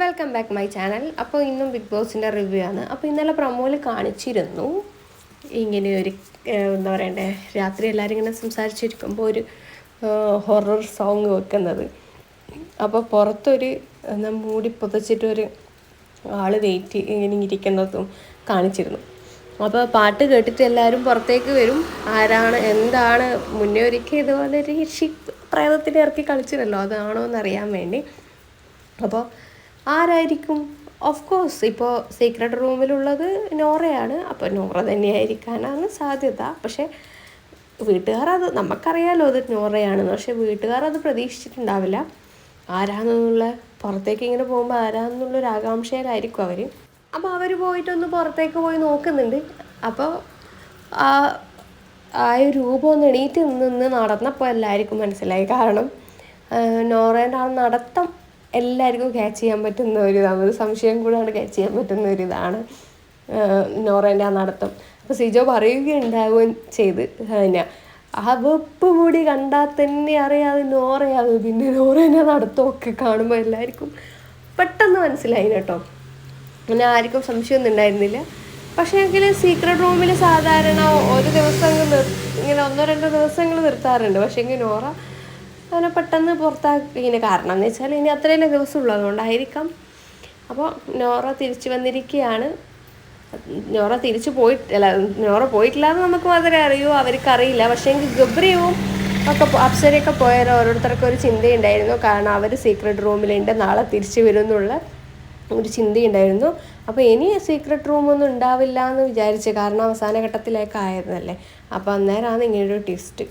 Welcome back my channel അപ്പോൾ ഇന്നും big ബോസിന്റെ റിവ്യൂ ആണ്. അപ്പോൾ ഇന്നലെ പ്രമോയിൽ കാണിച്ചിരുന്നു. ഇങ്ങനെ ഒരു എന്താ പറയണ്ടേ രാത്രി എല്ലാവരും ഇങ്ങനെ സംസാരിച്ചിരിക്കുമ്പോൾ ഒരു ഹൊറർ സോങ് വെക്കുന്നത്. അപ്പോൾ പുറത്തൊരു എന്താ മൂടി പുതച്ചിട്ടൊരു ആൾ വെയിറ്റ് ഇങ്ങനെ ഇരിക്കുന്നതും കാണിച്ചിരുന്നു. അപ്പോൾ പാട്ട് കേട്ടിട്ട് എല്ലാവരും പുറത്തേക്ക് വരും. ആരാണ് എന്താണ് മുന്നേ ഒരിക്കൽ ഇതുപോലെ ഒരു പ്രേതത്തിനെ ഇറക്കി കളിച്ചിരുന്നല്ലോ അതാണോ എന്നറിയാൻ വേണ്ടി. അപ്പോൾ ആരായിരിക്കും? ഓഫ് കോഴ്സ് ഇപ്പോൾ സീക്രട്ട് റൂമിലുള്ളത് നോറയാണ്. അപ്പോൾ നോറ തന്നെയായിരിക്കാനാണ് സാധ്യത. പക്ഷേ വീട്ടുകാർ അത് നമുക്കറിയാലോ അത് നോറയാണെന്ന്. പക്ഷേ വീട്ടുകാർ അത് പ്രതീക്ഷിച്ചിട്ടുണ്ടാവില്ല. ആരാന്നുള്ള പുറത്തേക്ക് ഇങ്ങനെ പോകുമ്പോൾ ആരാന്നുള്ളൊരു ആകാംക്ഷയിലായിരിക്കും അവർ അപ്പോൾ അവർ പോയിട്ടൊന്ന് പുറത്തേക്ക് പോയി നോക്കുന്നുണ്ട്. അപ്പോൾ ആ ആ രൂപം ഒന്ന് എണീറ്റ് നിന്ന് നടന്നപ്പോൾ എല്ലാവർക്കും മനസ്സിലായി. കാരണം നോറേന്റെ ആ നടത്തം എല്ലാവർക്കും ക്യാച്ച് ചെയ്യാൻ പറ്റുന്ന ഒരു ഇതാണ് ഒരു സംശയം കൂടാണ്ട് ക്യാച്ച് ചെയ്യാൻ പറ്റുന്ന ഒരു ഇതാണ് നോറേന്റെ ആ നടത്തം. അപ്പോൾ സിജോ പറയുകയുണ്ടാവുകയും ചെയ്ത് പിന്നെ ആ വെപ്പ് കൂടി കണ്ടാൽ തന്നെ അറിയാതെ നോറയാതെ പിന്നെ നോറേന്റെ നടത്തമൊക്കെ കാണുമ്പോൾ എല്ലാവർക്കും പെട്ടെന്ന് മനസ്സിലായി കേട്ടോ. അങ്ങനെ ആർക്കും സംശയമൊന്നും ഉണ്ടായിരുന്നില്ല. പക്ഷേ എങ്കിൽ സീക്രട്ട് റൂമിൽ സാധാരണ ഒരു ദിവസം ഇങ്ങനെ ഒന്നോ രണ്ടോ ദിവസങ്ങൾ നിർത്താറുണ്ട്. പക്ഷേ എങ്കിൽ നോറ അങ്ങനെ പെട്ടെന്ന് പുറത്താക്കി. ഇങ്ങനെ കാരണം എന്ന് വെച്ചാൽ ഇനി അത്രയല്ലേ ദിവസമുള്ളൂ അതുകൊണ്ടായിരിക്കാം അപ്പോൾ നോറ തിരിച്ചു വന്നിരിക്കുകയാണ് നോറ തിരിച്ചു പോയിട്ടില്ല നോറ പോയിട്ടില്ല എന്ന് നമുക്ക് മാത്രമേ അറിയൂ. അവർക്ക് അറിയില്ല പക്ഷേ എങ്കിൽ ഗബ്രിയവും ഒക്കെ അപ്സരയൊക്കെ പോയാൽ ഓരോരുത്തർക്കും ഒരു ചിന്തയുണ്ടായിരുന്നു. കാരണം അവർ സീക്രട്ട് റൂമിലുണ്ട് നാളെ തിരിച്ചു വരും എന്നുള്ള ഒരു ചിന്തയുണ്ടായിരുന്നു. അപ്പോൾ ഇനി സീക്രട്ട് റൂമൊന്നും ഉണ്ടാവില്ല എന്ന് വിചാരിച്ചു കാരണം അവസാന ഘട്ടത്തിലേക്ക് ആയിരുന്നല്ലേ? അപ്പോൾ അന്നേരമാണ് ഇങ്ങനൊരു ട്വിസ്റ്റ്